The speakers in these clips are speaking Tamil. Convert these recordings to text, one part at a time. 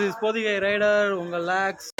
இஸ் ரைடர் உங்கள் லேக்ஸ்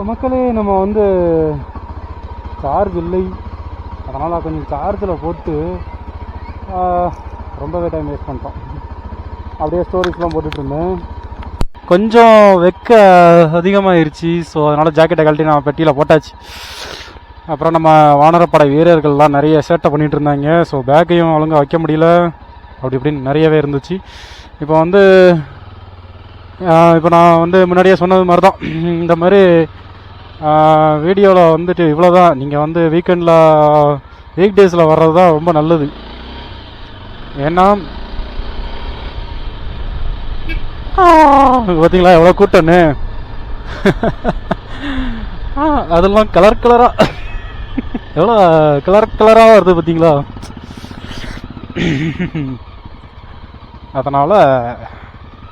ஸோ மக்களே நம்ம வந்து சார்ஜ் இல்லை. அதனால் கொஞ்சம் சார்ஜில் போட்டு ரொம்பவே டைம் வேஸ்ட் பண்ணிட்டோம். அப்படியே ஸ்டோரிஸ்லாம் போட்டுட்ருந்தேன் கொஞ்சம் வெக்க அதிகமாகிருச்சு ஸோ அதனால் ஜாக்கெட்டை கழட்டி நான் பெட்டியில் போட்டாச்சு. அப்புறம் நம்ம வானரப்படை வீரர்கள்லாம் நிறைய சேட்டை பண்ணிகிட்டு இருந்தாங்க. ஸோ பேக்கையும் ஒழுங்காக வைக்க முடியல. அப்படி இப்படின்னு நிறையவே இருந்துச்சு. இப்போ வந்து இப்போ நான் வந்து முன்னாடியே சொன்னது மாதிரி தான் இந்த மாதிரி வீடியோவில் வந்துட்டு இவ்வளோ தான் நீங்கள் வந்து வீக்கெண்டில் வீக் டேஸில் வர்றது தான் ரொம்ப நல்லது. ஏன்னா பார்த்தீங்களா எவ்வளோ கூட்டம்னு? அதெல்லாம் கலர் கலராக எவ்வளோ கலர் கலராக வருது பார்த்தீங்களா அதனால்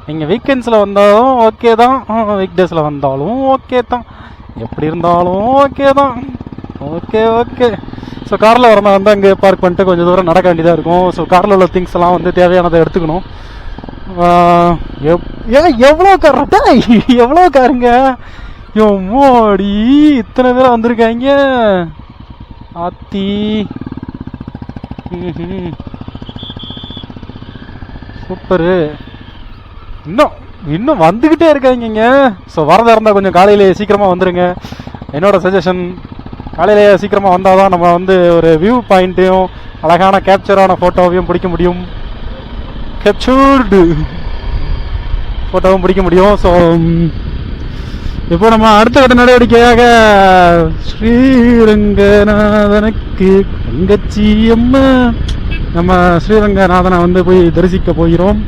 நீங்கள் வீக்கெண்ட்ஸில் வந்தாலும் ஓகே தான். வீக் டேஸில் வந்தாலும் ஓகே தான். எப்படி இருந்தாலும் ஓகே தான் ஓகே ஓகே ஸோ காரில் வரமா வந்து அங்கே பார்க் பண்ணிட்டு கொஞ்சம் தூரம் நடக்க வேண்டியதாக இருக்கும். ஸோ காரில் உள்ள திங்ஸ் எல்லாம் வந்து தேவையானதை எடுத்துக்கணும். எப்- ஏன் எவ்வளோ கார்டா எவ்வளோ காருங்க மோடி இத்தனை பேர் வந்திருக்காங்க. ஆத்தி. சூப்பரு. இன்னும் இன்னும் வந்துக்கிட்டே இருக்காங்க ஸோ வரதா இருந்தால் கொஞ்சம் காலையிலேயே சீக்கிரமாக வந்துடுங்க என்னோடய சஜஷன் காலையிலே சீக்கிரமாக வந்தால் தான் நம்ம வந்து ஒரு வியூ பாயிண்ட்டையும் அழகான கேப்சரான ஃபோட்டோவையும் பிடிக்க முடியும். கேப்சர்டு ஃபோட்டோவும் பிடிக்க முடியும். ஸோ இப்போ நம்ம அடுத்த கட்ட நடவடிக்கையாக ஸ்ரீரங்கநாதனுக்கு தங்கச்சி அம்மா நம்ம ஸ்ரீரங்கநாதனை வந்து போய் தரிசிக்க போகிறோம்.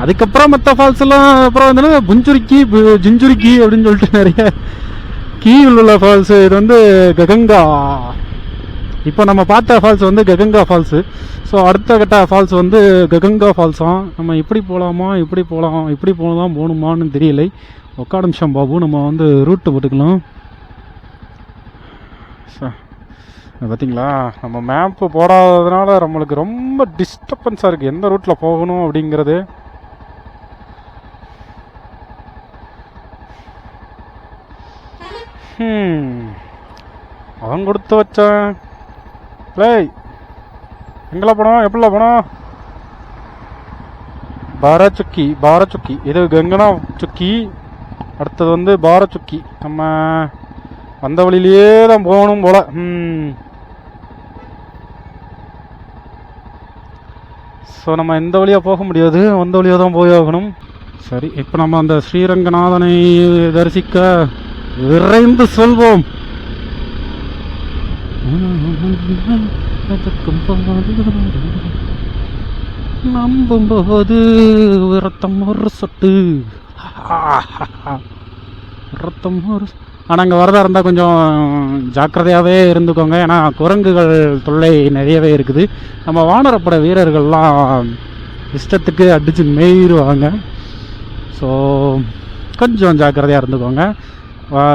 அதுக்கப்புறம் மற்ற ஃபால்ஸ்லாம் அப்புறம் வந்து புஞ்சுருக்கி பு- ஜுஞ்சுருக்கி அப்படின்னு சொல்லிட்டு நிறைய கீழ் உள்ள ஃபால்ஸு இது வந்து ககங்கா. இப்போ நம்ம பார்த்த ஃபால்ஸ் வந்து ககங்கா ஃபால்ஸு ஸோ அடுத்த கட்ட ஃபால்ஸ் வந்து ககங்கா ஃபால்ஸாம் நம்ம இப்படி போகலாமா இப்படி போகலாம் இப்படி போகலாம் போகணுமான்னு தெரியலை. ஒக்கா நிமிஷம் பாபு. நம்ம வந்து ரூட்டு போட்டுக்கலாம். ச- பார்த்தீங்களா நம்ம மேப்பு போடாததுனால நம்மளுக்கு ரொம்ப டிஸ்டர்பன்ஸாக இருக்குது எந்த ரூட்டில் போகணும் அப்படிங்கிறது. அவன் கொடுத்து வச்சான் லேய் எங்கெல்லாம் போனோம் எப்படிலாம் போனோம் பாரச்சுக்கி பாரச்சுக்கி இது கங்கனா சுக்கி. அடுத்தது வந்து பாரச்சுக்கி நம்ம வந்த வழியிலேயே தான் போகணும் போல. ம் ஸோ நம்ம எந்த வழியாக போக முடியாது? வந்த வழியாக தான் போய் ஆகணும் சரி இப்போ நம்ம அந்த ஸ்ரீரங்கநாதனை தரிசிக்க விரைந்து செல்வோம். நம்பும்போது ரத்தம் ஒரு சொட்டு. ரத்தம் ஒரு ஆனால் அங்கே வரதா இருந்தால் கொஞ்சம் ஜாக்கிரதையாகவே இருந்துக்கோங்க. ஏன்னா குரங்குகள் தொல்லை நிறையவே இருக்குது. நம்ம வானரப்பட வீரர்கள்லாம் இஷ்டத்துக்கு அடித்து மேயிடுவாங்க ஸோ கொஞ்சம் ஜாக்கிரதையாக இருந்துக்கோங்க.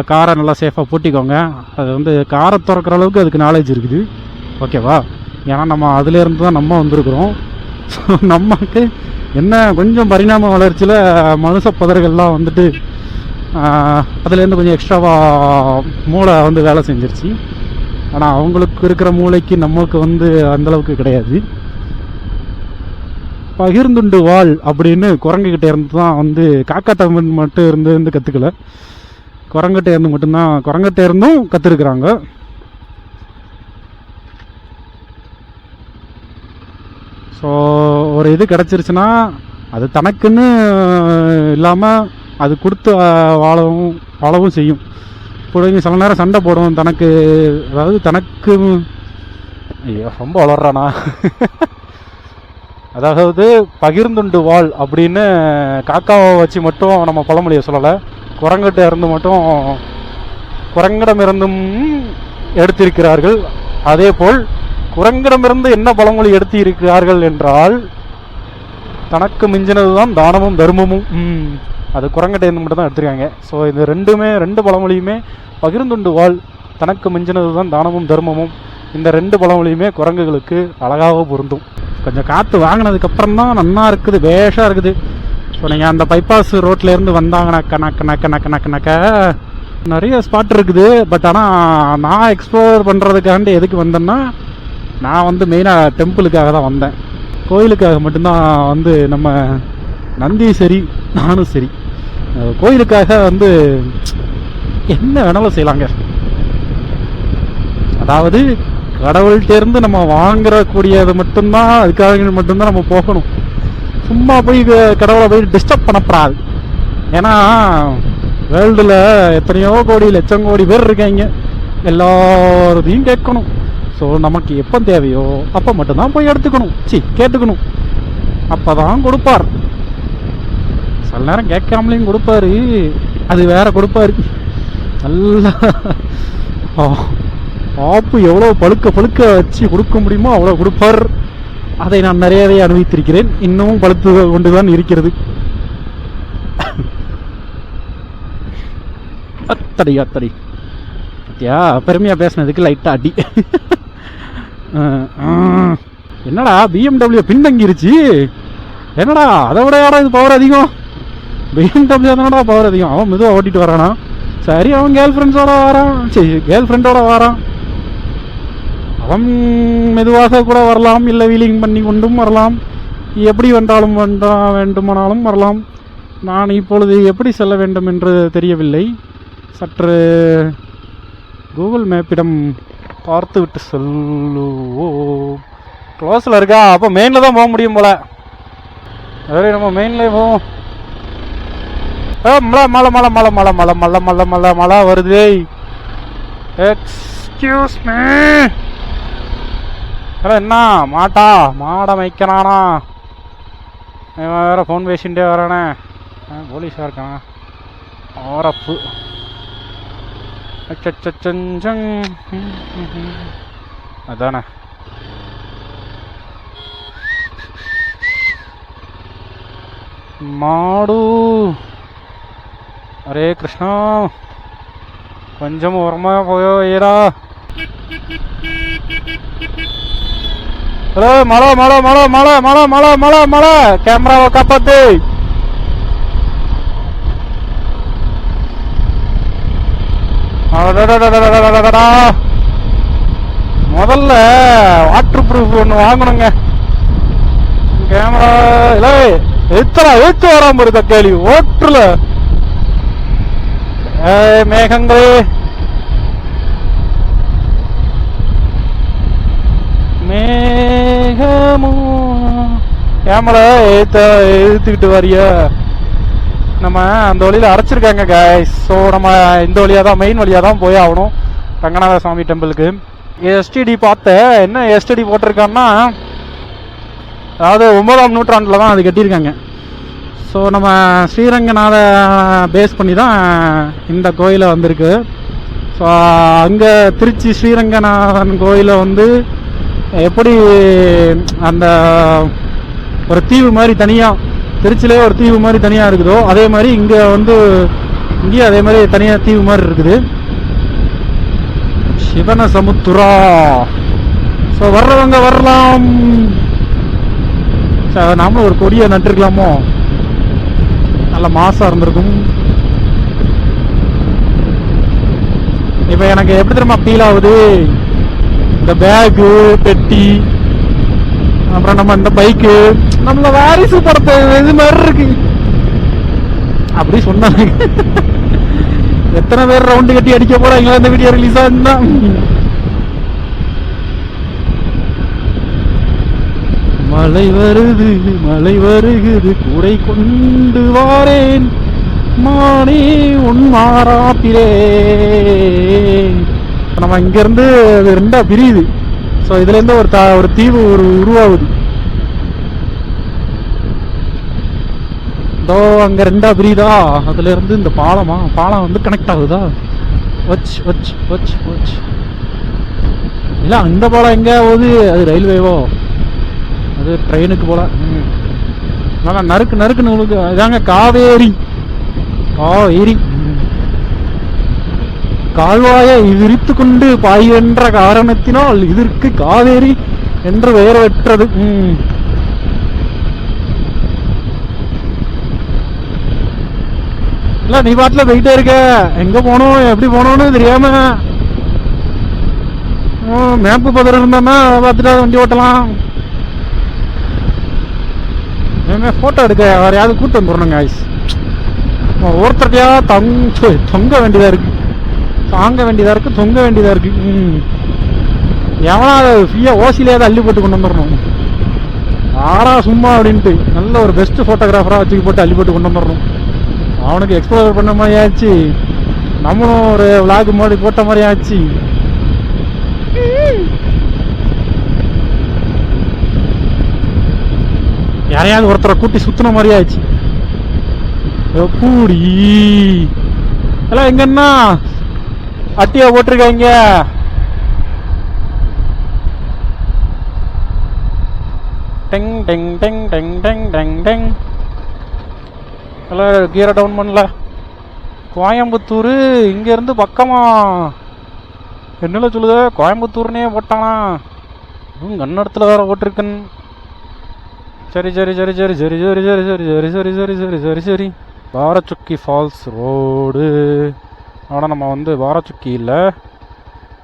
காரை நல்லா சேஃபாக பூட்டிக்கோங்க. அது வந்து காரை திறக்கிற அளவுக்கு அதுக்கு நாலேஜ் இருக்குது. ஓகேவா ஏன்னா நம்ம அதுலேருந்து தான் நம்ம வந்திருக்கிறோம். ஸோ நமக்கு என்ன கொஞ்சம் பரிணாம வளர்ச்சியில் மனுஷ பதர்கள்லாம் வந்துட்டு அதுலேருந்து கொஞ்சம் எக்ஸ்ட்ராவாக மூளை வந்து வேலை செஞ்சிருச்சு. ஆனால் அவங்களுக்கு இருக்கிற மூளைக்கு நமக்கு வந்து அந்த அளவுக்கு கிடையாது. பகிர்ந்துண்டு வாழ் அப்படின்னு குரங்குகிட்ட இருந்து தான் வந்து காக்கா தமிழ் மட்டும் இருந்து இருந்து கற்றுக்கல குரங்கட்டை இருந்து மட்டும்தான் குரங்கட்டை இருந்தும் கற்றுருக்குறாங்க ஸோ ஒரு இது கிடச்சிருச்சுன்னா அது தனக்குன்னு இல்லாமல் அது கொடுத்து வாழவும் வாழவும் செய்யும். பிள்ளைங்க சில நேரம் சண்டை போடும் தனக்கு அதாவது தனக்கு ஐயோ ரொம்ப வளர்றானா? அதாவது பகிர்ந்துண்டு வாழ் அப்படின்னு காக்காவை வச்சு மட்டும் நம்ம பழமொழியை சொல்லலை. குரங்கிட்ட இருந்து மட்டும் குரங்கிடமிருந்தும் எடுத்திருக்கிறார்கள். அதே போல் குரங்கிடமிருந்து என்ன பழமொழி எடுத்து இருக்கிறார்கள் என்றால் தனக்கு மிஞ்சினது தான் தானமும் தர்மமும். அது குரங்கிட்ட இருந்து மட்டும் தான் எடுத்திருக்காங்க. ஸோ இது ரெண்டுமே ரெண்டு பழமொழியுமே பகிர்ந்துண்டு வாழ் தனக்கு மிஞ்சினது தான் தானமும் தர்மமும். இந்த ரெண்டு பழமொழியுமே குரங்குகளுக்கு அழகாக பொருந்தும். கொஞ்சம் காற்று வாங்கினதுக்கப்புறம் தான் நன்னா இருக்குது வேஷாக இருக்குது. ஸோ நீங்கள் அந்த பைபாஸ் ரோட்லேருந்து வந்தாங்கனாக்க நக்க நக்க நக்க நக்க நக்க நிறைய ஸ்பாட் இருக்குது. பட் ஆனால் நான் எக்ஸ்ப்ளோர் பண்ணுறதுக்காண்டி எதுக்கு வந்தேன்னா நான் வந்து மெயினாக டெம்பிளுக்காக தான் வந்தேன். கோயிலுக்காக மட்டும்தான் வந்து நம்ம நந்தி சரி நானும் சரி. கோயிலுக்காக வந்து என்ன வேணாலும் செய்யலாங்க. அதாவது கடவுள்கிட்டேருந்து நம்ம வாங்குறக்கூடியது மட்டும்தான் அதுக்காக மட்டும்தான் நம்ம போகணும். சும்மா போய் க- கடவுளை போய் டிஸ்டர்ப் பண்ணப்படாது. ஏன்னா வேர்ல்டில் எத்தனையோ கோடி லட்சம் கோடி பேர் இருக்காங்க. எல்லாரதையும் கேட்கணும். ஸோ நமக்கு எப்போ தேவையோ அப்போ மட்டும்தான் போய் எடுத்துக்கணும். சி கேட்டுக்கணும். அப்போ தான் கொடுப்பார். சில நேரம் கேட்காமலையும் கொடுப்பாரு. அது வேற கொடுப்பாரு. நல்லா பாப்பு ஆப்பு எவ்வளோ பழுக்க பழுக்க வச்சு கொடுக்க முடியுமோ அவ்வளோ கொடுப்பார். அதை நான் நிறையவே அனுபவித்திருக்கிறேன். இன்னமும் பழுத்து கொண்டுதான் இருக்கிறது. அத்தடி அத்தடி. பத்தியா பெருமையா பேசினதுக்கு லைட்டா அடி. என்னடா பிஎம்டபிள்யூ பின்தங்கிருச்சு. என்னடா அதை விட யாரா இது பவர் அதிகம்? பிஎம்டபிள்யூ தானடா பவர் அதிகம். அவன் மெதுவாக ஓட்டிட்டு வரானா. சரி அவன் கேர்ள் ஃப்ரெண்ட்ஸோட வரான். சரி கேர்ள் ஃப்ரெண்டோட வரான். அவன் மெதுவாக கூட வரலாம் இல்லை வீலிங் பண்ணி கொண்டும் வரலாம். எப்படி வந்தாலும் வந்தா வேண்டுமானாலும் வரலாம். நான் இப்பொழுது எப்படி செல்ல வேண்டும் என்று தெரியவில்லை. சற்று கூகுள் மேப்பிடம் பார்த்து விட்டு சொல்லுவோம். க்ளோஸில் இருக்கா? அப்போ மெயினில் தான் போக முடியும் போல. சரி நம்ம மெயின்லேயே போவோம் ஏ மழை மழை மழை மழை மழை மழை மழை மழை மழை மழை வருது. எக்ஸ்கியூஸ் மீ ஹலோ என்ன? மாட்டா. மாடை வைக்கிறானா இவன் வேற ஃபோன் பேசிகிட்டே வரானே. போலீஸாக இருக்கான்? ஓரப்பு அச்சச்சஞ்சங். அதானே. மாடு. அரே கிருஷ்ணா. கொஞ்சம் உரமாக போயோ ஐயரா. ஹலோ மழை மழை மழை மழை மழை மழை மழை மழை. கேமராவை காப்பாத்து முதல்ல வாட்டர் ப்ரூஃப் ஒன்று வாங்கணுங்க. கேமரா இல்லை எத்தனை எழுத்து வராம இருக்க கேள்வி. ஓட்டுல ஏய், மேகங்களே. மேகமோ ஏமல ஏத்த எழுத்துக்கிட்டு வரியா? நம்ம அந்த வழியில் அடைச்சிருக்காங்க கைஸ் ஸோ நம்ம இந்த வழியாக தான் மெயின் வழியாக தான் போய் ஆகணும். ரங்கநாத சுவாமி டெம்பிளுக்கு எஸ்டிடி பார்த்தேன் என்ன எஸ்டிடி போட்டிருக்கான்னா அதாவது ஒன்பதாம் நூற்றாண்டில் தான் அது கட்டியிருக்காங்க. ஸோ நம்ம ஸ்ரீரங்கநாத பேஸ் பண்ணி தான் இந்த கோயிலை வந்திருக்கு. ஸோ அங்கே திருச்சி ஸ்ரீரங்கநாதன் கோயிலை வந்து எப்படி அந்த ஒரு தீவு மாதிரி தனியாக திருச்சியிலே ஒரு தீவு மாதிரி தனியாக இருக்குதோ அதே மாதிரி இங்கே வந்து இங்கேயும் அதே மாதிரி தனியாக தீவு மாதிரி இருக்குது. சிவன சமுத்துரா ஸோ வர்றவங்க வரலாம். நாமளும் ஒரு கொடியை நட்டுருக்கலாமோ? நல்ல மாசா இருந்திருக்கும். இப்போ எனக்கு எப்படி தெரியுமா ஃபீல் ஆகுது? இந்த பேகு பெட்டி அப்புறம் நம்ம இந்த பைக்கு நம்மள வாரிசு படத்தை இது மாதிரி இருக்கு. அப்படி சொன்னாங்க. எத்தனை பேர் ரவுண்டு கட்டி அடிக்க போறாங்களா இந்த வீடியோ ரிலீஸ் ஆகுதுன்னா மழை வருது மழை வருகிறது கூடை கொண்டு வாரேன். மானே உன் மாறாப்பிலே. நம்ம இங்க இருந்து அது ரெண்டா பிரியுது. ஸோ இதுல இருந்து ஒரு தா- ஒரு தீவு ஒரு உருவாகுது. இதோ அங்க ரெண்டா பிரியுதா? அதுல இருந்து இந்த பாலமா? பாலம் வந்து கனெக்ட் ஆகுதா? வச் வச் வச் வச். இல்ல அந்த பாலம் எங்க ஆகுது அது ரயில்வேவோ? அது ட்ரெயினுக்கு போல. நல்லா நறுக்கு நறுக்கு நூலுக்கு இதாங்க காவேரி. காவேரி. கால்வாயை விரித்து கொண்டு பாய்கின்ற காரணத்தினால் இதற்கு காவேரி என்று பெயர் பெற்றது. இல்ல நீ பாட்டுல போயிட்டே இருக்க. எங்க போகணும் எப்படி போகணும்னு தெரியாம. மேப்பு பதர் இருந்தான்னா பார்த்துட்டு வண்டி ஓட்டலாம். போட்டோ எடுக்க யாரையாவது கூட்டு வந்துடணுங்க ஐஸ் ஒருத்தரையா தங்க தொங்க வேண்டியதா இருக்கு. தாங்க வேண்டியதாக இருக்கு தொங்க வேண்டியதாக இருக்கு. ம். எவனா அதை ஃப்ரீயா ஓசிலேயே அள்ளி போட்டு கொண்டு வந்துடணும் ஆறா சும்மா அப்படின்ட்டு நல்ல ஒரு பெஸ்ட் ஃபோட்டோகிராஃபராக வச்சுக்கி போட்டு அள்ளி போட்டு கொண்டு வந்துடணும் அவனுக்கு எக்ஸ்ப்ளோர் பண்ண மாதிரி ஆச்சு. நம்மளும் ஒரு விளாக் மாதிரி போட்ட மாதிரி ஆச்சு. யாரையாவது ஒருத்தரை கூட்டி சுத்தின மாதிரி ஆச்சு. எப்படி எல்லாம் எங்கன்னா? அட்டியா போட்டிருக்காங்க டெங் டெங் டெங் டெங் டெங் டெங் டெங் எல்லாம் கீரை டவுன் பண்ணல கோயம்புத்தூர் இங்கேருந்து பக்கமா என்னல சொல்லுது கோயம்புத்தூர்னே போட்டானா இதுவும் கன்னடத்தில் வேற போட்டிருக்கன் சரி சரி சரி சரி சரி சரி சரி சரி சரி சரி சரி சரி சரி சரி பாரச்சுக்கி ஃபால்ஸ் ரோடு ஆனால் நம்ம வந்து வாரச்சுக்கியில்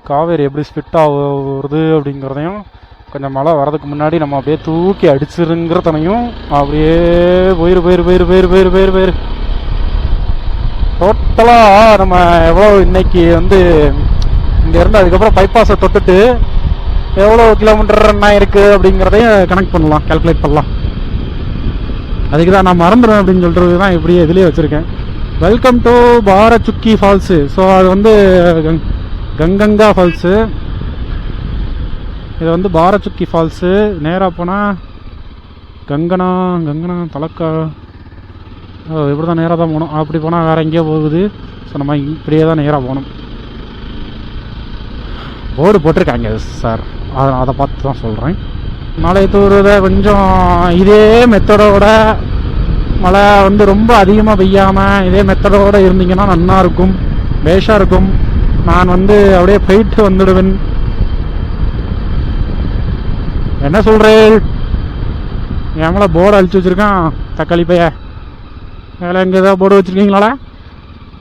காவேரி எப்படி ஸ்பிட் ஆகுறது அப்படிங்கிறதையும் கொஞ்சம் மழை வரதுக்கு முன்னாடி நம்ம அப்படியே தூக்கி அடிச்சிருங்கிறதனையும் அப்படியே போயிரு போயிரு போயிரு போயிரு போயிரு போயிரு போயிரு. டோட்டலாக நம்ம எவ்வளோ இன்னைக்கு வந்து இங்கேருந்து அதுக்கப்புறம் பைபாஸை தொட்டுட்டு எவ்வளோ கிலோமீட்டர் என்ன இருக்குது அப்படிங்கிறதையும் கனெக்ட் பண்ணலாம் கால்குலேட் பண்ணலாம். அதுக்கு தான் நான் மறந்துடுவேன் அப்படின்னு சொல்றது தான் இப்படியே இதுலேயே வச்சுருக்கேன். Welcome to Barachukki falls so அது வந்து கங்- கங்கங்கா ஃபால்ஸு இது வந்து பாரச்சுக்கி ஃபால்ஸு நேராக போனால் கங்கனா கங்கனா தலக்கா. இப்படி தான் நேராக தான் போகணும். அப்படி போனால் வேறு எங்கேயோ போகுது. ஸோ நம்ம இப்படியே தான் நேராக போகணும். போர்டு போட்டிருக்காங்க சார் அதை அதை பார்த்து தான் சொல்கிறேன் மழை தூறுத கொஞ்சம் இதே மெத்தடோட மழை வந்து ரொம்ப அதிகமாக பெய்யாமல் இதே மெத்தடோட இருந்தீங்கன்னா நன்னா இருக்கும். பேஷாக இருக்கும். நான் வந்து அப்படியே போயிட்டு வந்துடுவேன். என்ன சொல்கிறேன் என் மேலே போர்டு அழிச்சு வச்சுருக்கான் தக்காளி பைய. வேலை இங்கே ஏதாவது போர்டு வச்சுருக்கீங்களாடா?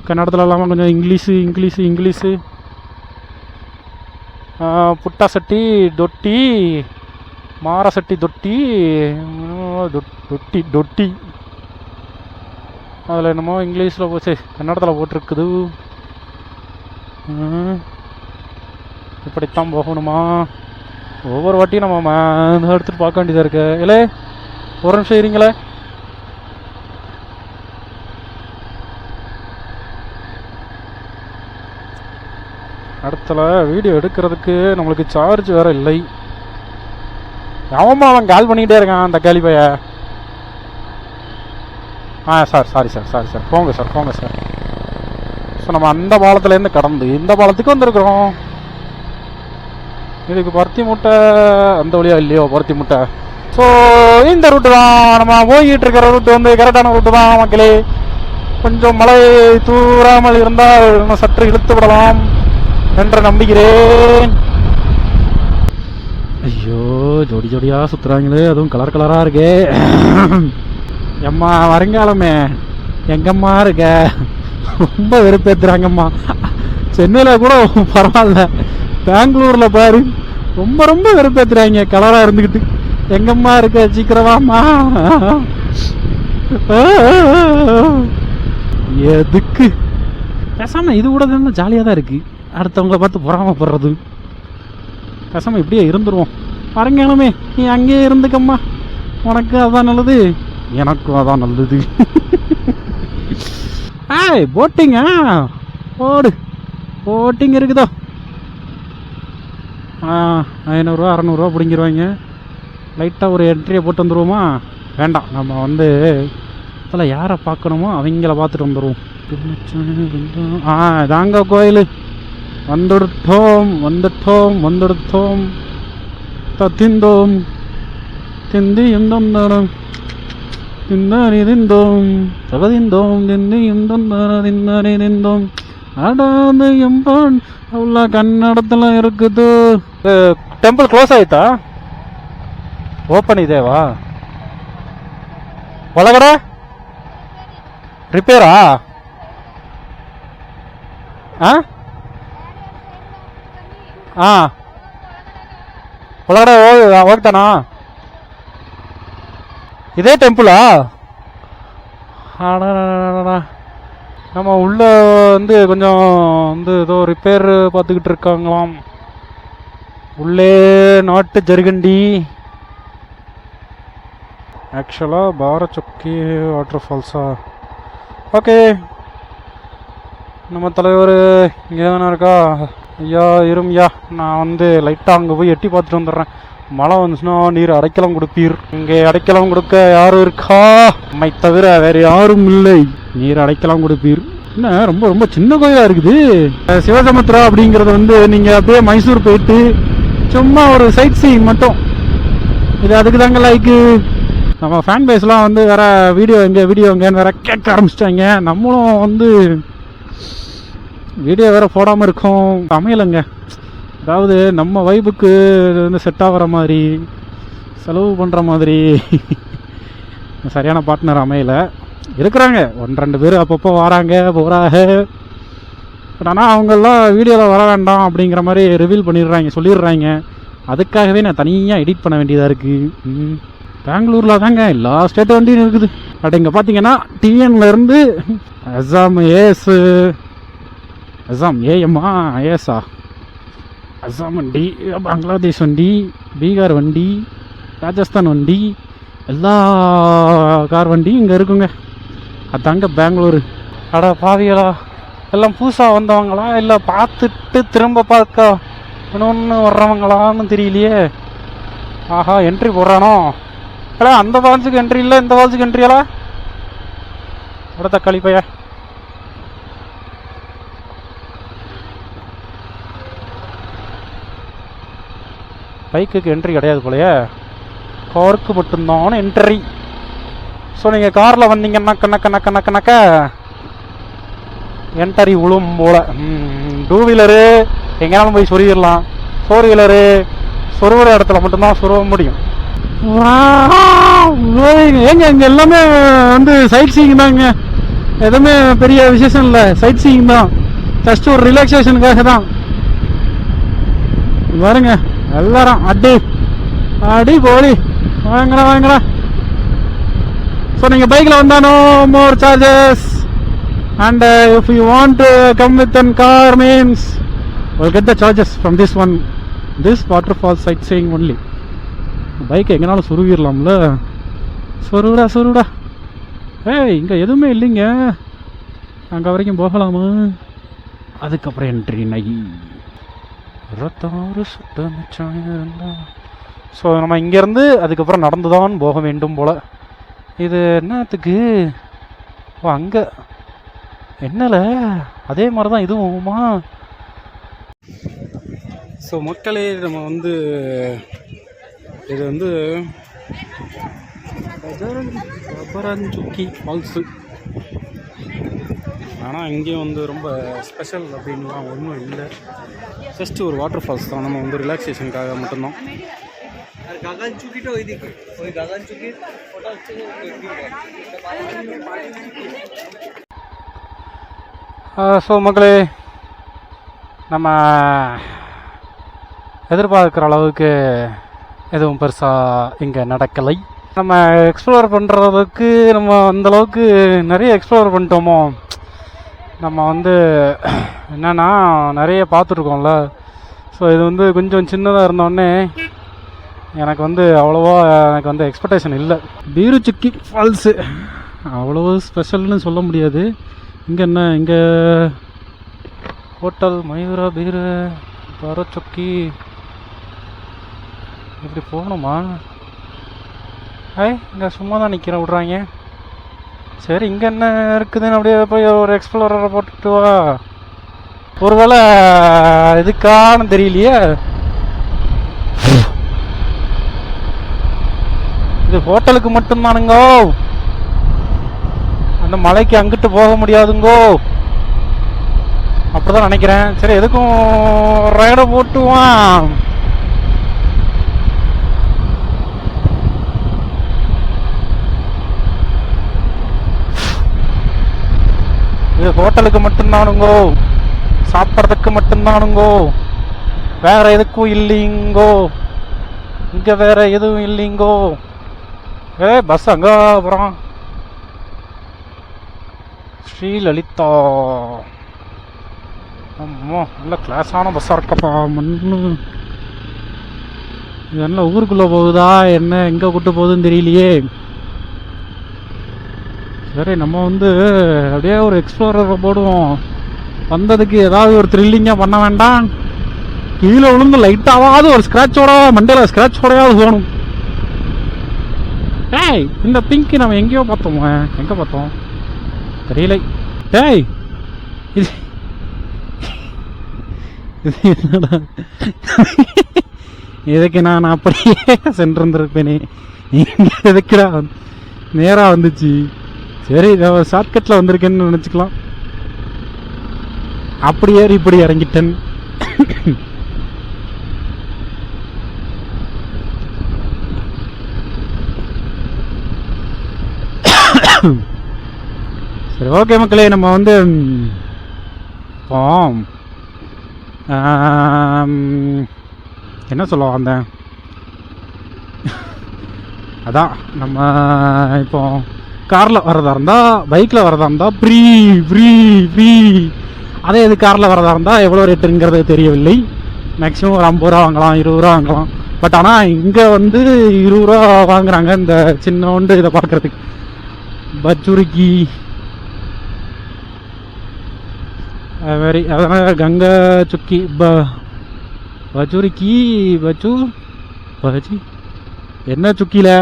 கன்னடத்தில் இல்லாமல் கொஞ்சம் இங்கிலீஷு இங்கிலீஷு இங்கிலீஷு. புட்டா சட்டி தொட்டி மாரசட்டி தொட்டி தொட்டி தொட்டி. அதில் என்னமோ இங்கிலீஷில் போச்சு கன்னடத்தில் போட்டிருக்குது. இப்படித்தான் போகணுமா? ஒவ்வொரு வாட்டியும் நம்ம எடுத்துகிட்டு எடுத்துட்டு பார்க்க வேண்டியதாக இருக்கு. இல்லை ஒரு நிமிஷம் இருங்களே. அடுத்தல வீடியோ எடுக்கிறதுக்கு நம்மளுக்கு சார்ஜ் வேற இல்லை. அவன் அவன் கால் பண்ணிக்கிட்டே இருக்கான் அந்த கேலி ஆ sir sorry sir sorry sir போங்க சார் போங்க சார் ஸோ நம்ம அந்த பாலத்துலேருந்து கடந்து இந்த பாலத்துக்கு வந்திருக்கிறோம். இதுக்கு பருத்தி மூட்டை அந்த வழியா இல்லையோ பருத்தி மூட்டை? ஸோ இந்த ரூட்டு தான். நம்ம போய்கிட்டு இருக்கிற ரூட்டு வந்து கரெக்டான ரூட்டு தான் மக்களே. கொஞ்சம் மழை தூராமல் இருந்தால் இன்னும் சற்று இழுத்து விடலாம் என்று நம்புகிறேன். ஐயோ ஜோடி ஜோடியாக சுற்றுறாங்களே அதுவும் கலர் கலராக இருக்கே. எம்மா வருங்காலமே. எங்கம்மா இருக்க? ரொம்ப வெறுப்பேற்றுறாங்கம்மா சென்னையில் கூட பரவாயில்ல. பெங்களூரில் பாரு. ரொம்ப ரொம்ப வெறுப்பேற்றுறாங்க கலராக இருந்துக்கிட்டு எங்கம்மா இருக்க? சீக்கிரமாம்மா எதுக்கு? பேசாமல் இது கூட தான் ஜாலியாக தான் இருக்குது அடுத்தவங்கள பார்த்து பொறாமப்படுறது. பேசாமல் இப்படியே இருந்துருவோம். பாருங்கணுமே நீ அங்கேயே இருந்துக்கம்மா. உனக்கு அதான் நல்லது. எனக்கும் அதான் நல்லது. ஏய் போட்டிங்க ஓடு. போட்டிங் இருக்குதோ? ஆ ஐநூறுரூவா அறநூறுவா பிடிங்கிருவாங்க. லைட்டாக ஒரு என்ட்ரியை போட்டு வந்துருவோமா? வேண்டாம். நம்ம வந்து அதில் யாரை பார்க்கணுமோ அவங்கள பார்த்துட்டு வந்துடுவோம் ஆ தாங்க கோயில். வந்துடுத்தோம் வந்துட்டோம் வந்துடுத்தோம். தத்திந்தோம். திந்தி தந்தனம் தின்னாரி திந்தோம் தகதிந்தோம் திந்தியும் தந்தன தின்னாரி திந்தோம் அடாது எம்பான் அவ்வளோ கன்னடத்தில் இருக்குது டெம்பிள் க்ளோஸ் ஆயிட்டா ಓಪನ್ ಇದೆವಾ ಒಳಗಡೆ ರಿಪೇರಾ ಆ ಆ ಒಳಗಡೆ ಹೋಗಿ ಹೋಗ್ತಾನಾ இதே டெம்பிளா நம்ம உள்ள வந்து கொஞ்சம் வந்து ஏதோ ரிப்பேர் பார்த்துக்கிட்டு இருக்காங்களாம் உள்ளே நாட்டு ஜருகண்டி ஆக்சுவலாக பாரச்சொக்கி வாட்டர் ஃபால்ஸா ஓகே நம்ம தலைவர் இங்கே தானே இருக்கா ஐயா இரும்யா நான் வந்து லைட்டாக அங்கே போய் எட்டி பார்த்துட்டு வந்துடுறேன் மழை வந்துச்சுன்னா நீர் அடைக்கலம் கொடுப்பீர். இங்கே அடைக்கலம் கொடுக்க யாரும் இருக்கா? நம்மை தவிர வேறு யாரும் இல்லை. நீர் அடைக்கலம் கொடுப்பீர். என்ன ரொம்ப ரொம்ப சின்ன கோயிலா இருக்குது? சிவசமுத்திரா அப்படிங்கிறது வந்து நீங்கள் அப்படியே மைசூர் போயிட்டு சும்மா ஒரு சைட் சீயிங் மட்டும். இது அதுக்கு தாங்க லைக்கு நம்ம ஃபேன் பேஸ்லாம் வந்து வேற வீடியோ எங்கே வீடியோ எங்கேன்னு வேற கேட்க ஆரம்பிச்சிட்டாங்க. நம்மளும் வந்து வீடியோ வேற போடாமல் இருக்கோம். அமையலைங்க அதாவது நம்ம வைபுக்கு இது வந்து செட் ஆகிற மாதிரி செலவு பண்ணுற மாதிரி. சரியான பார்ட்னர் அமையல. இருக்கிறாங்க. ஒன்று ரெண்டு பேர் அப்பப்போ வராங்க போகிறாங்க பட் ஆனால் அவங்கெல்லாம் வீடியோவில் வர வேண்டாம் அப்படிங்கிற மாதிரி ரிவீல் பண்ணிடுறாங்க சொல்லிடுறாங்க. அதுக்காகவே நான் தனியாக எடிட் பண்ண வேண்டியதாக இருக்குது பெங்களூரில் தாங்க எல்லா ஸ்டேட் வண்டியும் இருக்குது. பட் இங்கே பார்த்தீங்கன்னா டிஎன்லேருந்து அசாம் ஏஎஸ் அசாம் ஏஎம்மா ஏஎஸ்ஆ அசாம் வண்டி. பங்களாதேஷ் வண்டி பீகார் வண்டி ராஜஸ்தான் வண்டி எல்லா கார் வண்டியும் இங்கே இருக்குங்க. அதாங்க பெங்களூரு. அட பாவிகளா எல்லாம் புதுசாக வந்தவங்களா? இல்லை பார்த்துட்டு திரும்ப பார்க்க இன்னொன்று வர்றவங்களான்னு தெரியலையே. ஆஹா என்ட்ரி போடுறானோ? அடா அந்த ஃபால்ஸுக்கு என்ட்ரி இல்லை இந்த ஃபால்ஸுக்கு என்ட்ரியலா அட தக்காளி பைய பைக்குக்கு என்ட்ரி கிடையாது போலயே. காருக்கு மட்டும்தான் என்ட்ரி ஸோ நீங்கள் காரில் வந்தீங்கன்னா கணக்க நக்க நக்க நக்க என்ட்ரி விழும் போல. டூ வீலரு எங்கேனாலும் போய் சொருகிடலாம். ஃபோர் வீலரு சொருகிற இடத்துல மட்டும்தான் சொருக முடியும். ஏங்க இங்க எல்லாமே வந்து சைட் சீயிங் தாங்க எதுவுமே பெரிய விசேஷம் இல்லை. சைட் சீயிங் தான். ஜஸ்ட் ஒரு ரிலாக்ஸேஷனுக்காக தான். பாருங்க. எல்லாரும் அடி. அடி போலி. வாங்கடா வாங்கடா. ஸோ நீங்கள் பைக்கில் வந்தானோ more charges and if you want to come with an car means உங்களுக்கு get the charges from this one this waterfall sightseeing only bike எங்கனாலும் சுருவிடலாம்ல சொருடா சொருடா. ஏய் இங்கே எதுவுமே இல்லைங்க. அங்கே வரைக்கும் போகலாமா? அதுக்கப்புறம் என்ட்ரி நை இருபத்தாறு சுட்ட ஸோ நம்ம இங்கேருந்து அதுக்கப்புறம் நடந்து தான் போக வேண்டும் போல். இது என்னத்துக்கு? ஓ அங்கே. என்னல? அதே மாதிரி தான் இதுவுமா? ஸோ மக்களே நம்ம வந்து இது வந்து சுக்கி ஃபால்ஸு ஆனால் இங்கேயும் வந்து ரொம்ப ஸ்பெஷல் அப்படின்லாம் ஒன்றும் இல்லை. ஜஸ்ட் ஒரு வாட்டர் ஃபால்ஸ் தான் நம்ம வந்து ரிலாக்ஸேஷனுக்காக மட்டும்தான் আর গাগান চুকিটা ওইদিকে ওই গাগান চুকির ওটা হচ্ছে যে ஸோ மக்களே நம்ம எதிர்பார்க்குற அளவுக்கு எதுவும் பெருசாக இங்கே நடக்கலை நம்ம எக்ஸ்ப்ளோர் பண்ணுறதுக்கு நம்ம அந்த அளவுக்கு நிறைய எக்ஸ்ப்ளோர் பண்ணிட்டோமோ நம்ம வந்து என்னென்னா நிறைய பார்த்துருக்கோம்ல. ஸோ இது வந்து கொஞ்சம் சின்னதாக இருந்தோடனே எனக்கு வந்து அவ்வளோவா எனக்கு வந்து எக்ஸ்பெக்டேஷன் இல்லை. பீருச்சுக்கி ஃபால்ஸு அவ்வளோ ஸ்பெஷல்னு சொல்ல முடியாது. இங்கே என்ன இங்கே ஹோட்டல் மயூரா பீரு பரச்சொக்கி இப்படி போகணுமா? ஐ இங்கே சும்மா தான் நிற்கிறேன் விட்றாங்க. சரி இங்கே என்ன இருக்குதுன்னு அப்படியே போய் ஒரு எக்ஸ்ப்ளோரரை போட்டுட்டு வா. ஒருவேளை இதுக்கான்னு தெரியலையே. இது ஹோட்டலுக்கு மட்டும்தானுங்கோ. அந்த மலைக்கு அங்கிட்டு போக முடியாதுங்கோ. அப்படிதான் நினைக்கிறேன். சரி எதுக்கும் ரைடை போட்டுவான் இது ஹோட்டலுக்கு மட்டும்தானுங்கோ. சாப்பிட்றதுக்கு மட்டும்தானுங்கோ. வேற எதுக்கும் இல்லைங்கோ. இங்க வேற எதுவும் இல்லைங்கோ. ஏ பஸ் அங்க அப்புறம் ஸ்ரீலலிதா. அம்மா நல்ல கிளாஸான பஸ்ஸாக இருக்கப்பா மண்ணு. இது என்ன ஊருக்குள்ளே போகுதா? என்ன எங்கே கூட்டு போகுதுன்னு தெரியலையே. சரி நம்ம வந்து அப்படியே ஒரு எக்ஸ்ப்ளோரர் போடுவோம். வந்ததுக்கு ஏதாவது ஒரு த்ரில்லிங்காக பண்ண வேண்டாம். கீழே விழுந்து லைட்டாவது ஒரு ஸ்க்ராட்சோட மண்டையில் ஸ்க்ராட்சோடையாவது போகணும். ஏய் இந்த பிங்க் நம்ம எங்கேயோ பார்த்தோம். எங்கே பார்த்தோம்? தெரியல. டேய் இது இது என்னடா? இதுக்கு நான் அப்படியே சென்றிருந்திருப்பேனே. நீங்க எதுக்குடா நேராக வந்துச்சு. சரி ஷார்ட்கட்டில் வந்திருக்கேன்னு நினச்சிக்கலாம். அப்படி ஏறி இப்படி இறங்கிட்டேன். சரி ஓகே மக்களே நம்ம வந்து இப்போ என்ன சொல்ல வந்தேன்? அதான் நம்ம இப்போ காரில் வரதா இருந்தால் பைக்கில் வரதா இருந்தால் ஃப்ரீ ஃப்ரீ ஃப்ரீ அதே இது காரில் வரதா இருந்தால் எவ்வளோ ரேட்டுங்கிறது தெரியவில்லை. மேக்ஸிமம் ஒரு ஐம்பது ரூபா வாங்கலாம் இருபது ரூபா வாங்கலாம். பட் ஆனால் இங்கே வந்து இருபது ரூபா வாங்குறாங்க இந்த சின்னோண்டு இதை பார்க்குறதுக்கு. பச்சுருக்கி அது மாதிரி அதனால் கங்கா சுக்கி ப பச்சுருக்கி பச்சு பச்சி என்ன சுக்கியில்?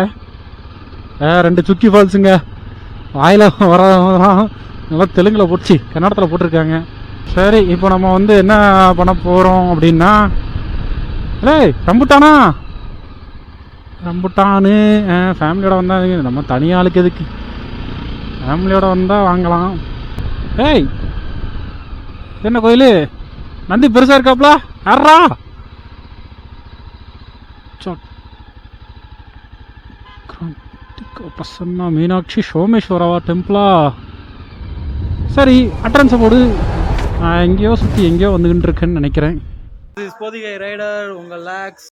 ரெண்டு சுக்கி ஃபால்ஸுங்க வாயில் வர நல்லா தெலுங்கில் போட்டுச்சு கன்னடத்தில் போட்டிருக்காங்க. சரி இப்போ நம்ம வந்து என்ன பண்ண போகிறோம் அப்படின்னா ஏய் ரம்புட்டானா? ரம்புட்டானு ஃபேமிலியோட வந்தால் நம்ம தனியாளுக்கு எதுக்கு? ஃபேமிலியோட வந்தால் வாங்கலாம். ஏய் என்ன கோயில்? நந்தி பெருசாக இருக்காப்ல? யாரா பிரசன்னா மீனாட்சி சோமேஸ்வரவா டெம்பிளா சரி அட்ரன்ஸை போடு நான் எங்கேயோ சுற்றி எங்கேயோ வந்துக்கிட்டு இருக்கேன்னு நினைக்கிறேன் இது ரைடர் உங்கள் லேக்ஸ்